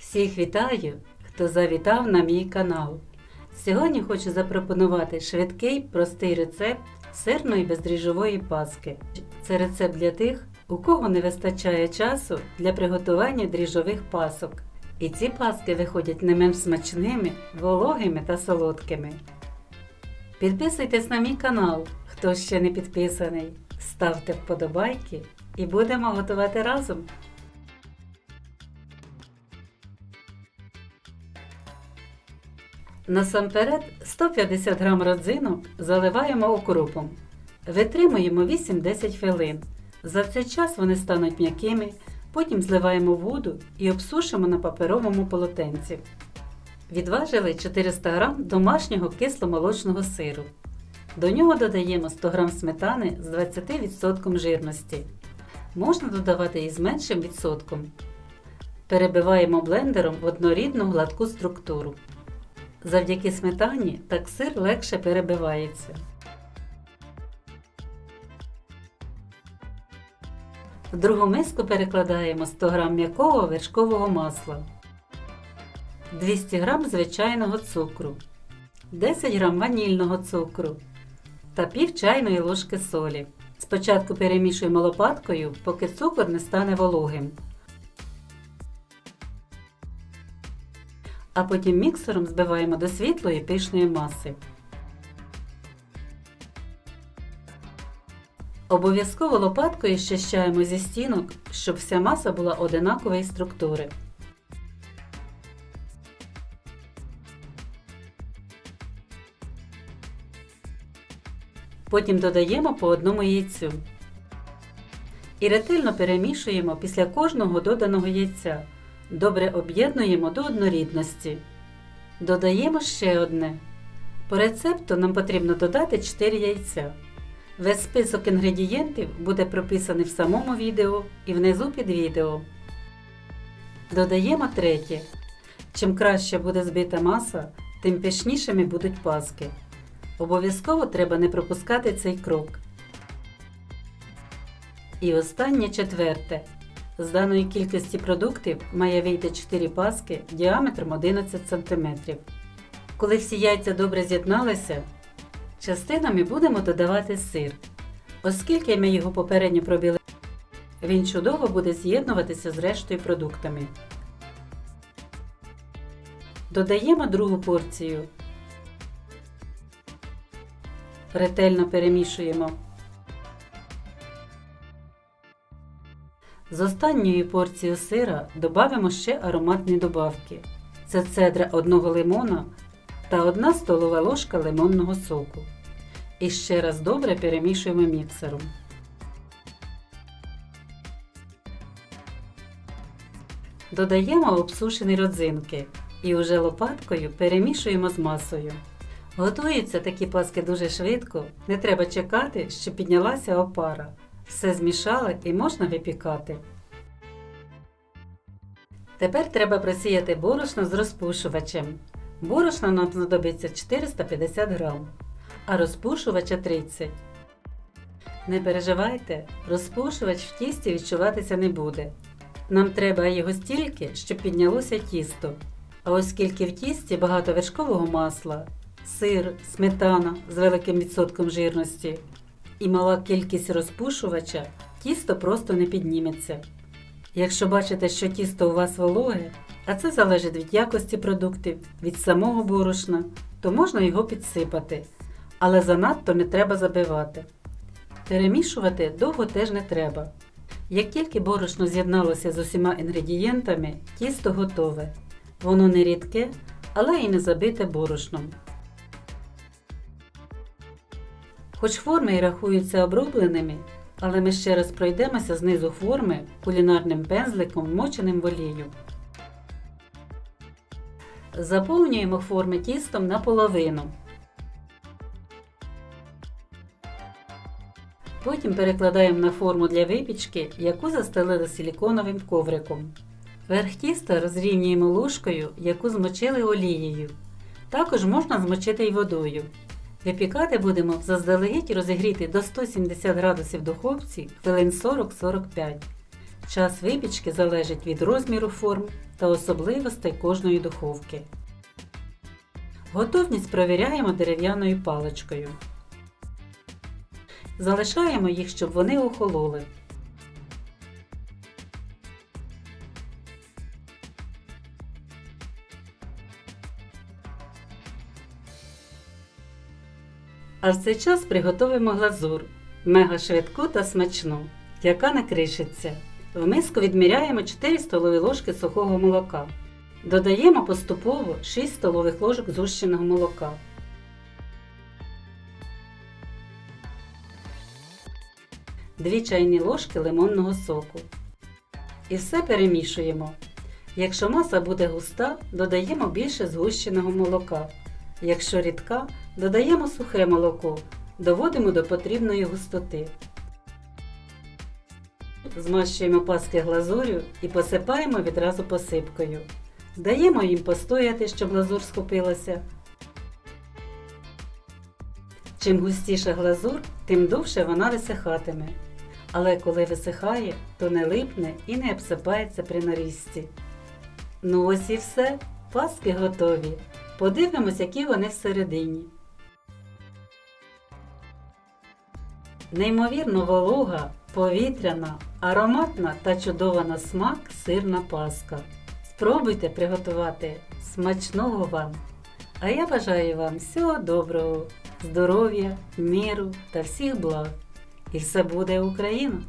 Всіх вітаю, хто завітав на мій канал. Сьогодні хочу запропонувати швидкий, простий рецепт сирної бездріжджової паски. Це рецепт для тих, у кого не вистачає часу для приготування дріжджових пасок. І ці паски виходять не менш смачними, вологими та солодкими. Підписуйтесь на мій канал, хто ще не підписаний. Ставте вподобайки і будемо готувати разом. Насамперед 150 г родзинок заливаємо окропом. Витримуємо 8-10 хвилин. За цей час вони стануть м'якими, потім зливаємо воду і обсушимо на паперовому полотенці. Відважили 400 г домашнього кисломолочного сиру. До нього додаємо 100 г сметани з 20% жирності. Можна додавати і з меншим відсотком. Перебиваємо блендером в однорідну гладку структуру. Завдяки сметані так сир легше перебивається. В другу миску перекладаємо 100 г м'якого вершкового масла, 200 г звичайного цукру, 10 г ванільного цукру та пів чайної ложки солі. Спочатку перемішуємо лопаткою, поки цукор не стане вологим. А потім міксером збиваємо до світлої пишної маси. Обов'язково лопаткою щищаємо зі стінок, щоб вся маса була одинакової структури. Потім додаємо по одному яйцю. І ретельно перемішуємо після кожного доданого яйця. Добре об'єднуємо до однорідності. Додаємо ще одне. По рецепту нам потрібно додати 4 яйця. Весь список інгредієнтів буде прописаний в самому відео і внизу під відео. Додаємо третє. Чим краще буде збита маса, тим пишнішими будуть паски. Обов'язково треба не пропускати цей крок. І останнє четверте. З даної кількості продуктів має вийти 4 паски діаметром 11 см. Коли всі яйця добре з'єдналися, частинами будемо додавати сир. Оскільки ми його попередньо пробіли, він чудово буде з'єднуватися з рештою продуктами. Додаємо другу порцію. Ретельно перемішуємо. З останньої порції сира додамо ще ароматні добавки. Це цедра одного лимона та 1 столова ложка лимонного соку. І ще раз добре перемішуємо міксером. Додаємо обсушені родзинки і уже лопаткою перемішуємо з масою. Готуються такі паски дуже швидко, не треба чекати, щоб піднялася опара. Все змішали і можна випікати. Тепер треба просіяти борошно з розпушувачем. Борошна нам знадобиться 450 г, а розпушувача 30 Не переживайте, розпушувач в тісті відчуватися не буде. Нам треба його стільки, щоб піднялося тісто. А оскільки в тісті багато вершкового масла, сир, сметана з великим відсотком жирності і мала кількість розпушувача, тісто просто не підніметься. Якщо бачите, що тісто у вас вологе, а це залежить від якості продуктів, від самого борошна, то можна його підсипати, але занадто не треба забивати. Перемішувати довго теж не треба. Як тільки борошно з'єдналося з усіма інгредієнтами, тісто готове. Воно не рідке, але і не забите борошном. Хоч форми і рахуються обробленими, але ми ще раз пройдемося знизу форми кулінарним пензликом, вмоченим в олію. Заповнюємо форми тістом наполовину. Потім перекладаємо на форму для випічки, яку застелили силіконовим ковриком. Верх тіста розрівнюємо ложкою, яку змочили олією. Також можна змочити й водою. Випікати будемо заздалегідь розігріти до 170 градусів духовці хвилин 40-45. Час випічки залежить від розміру форм та особливостей кожної духовки. Готовність провіряємо дерев'яною паличкою. Залишаємо їх, щоб вони охололи. А в цей час приготуємо глазур мега швидку та смачну, яка не кришиться. В миску відміряємо 4 столові ложки сухого молока. Додаємо поступово 6 столових ложок згущеного молока. Дві чайні ложки лимонного соку. І все перемішуємо. Якщо маса буде густа, додаємо більше згущеного молока. Якщо рідка, додаємо сухе молоко, доводимо до потрібної густоти. Змащуємо паски глазур'ю і посипаємо відразу посипкою. Даємо їм постояти, щоб глазур схопилася. Чим густіша глазур, тим довше вона висихатиме. Але коли висихає, то не липне і не обсипається при нарізці. Ну ось і все, паски готові. Подивимось, які вони всередині. Неймовірно волога, повітряна, ароматна та чудова на смак сирна паска. Спробуйте приготувати смачного вам! А я бажаю вам всього доброго, здоров'я, миру та всіх благ. І все буде Україна!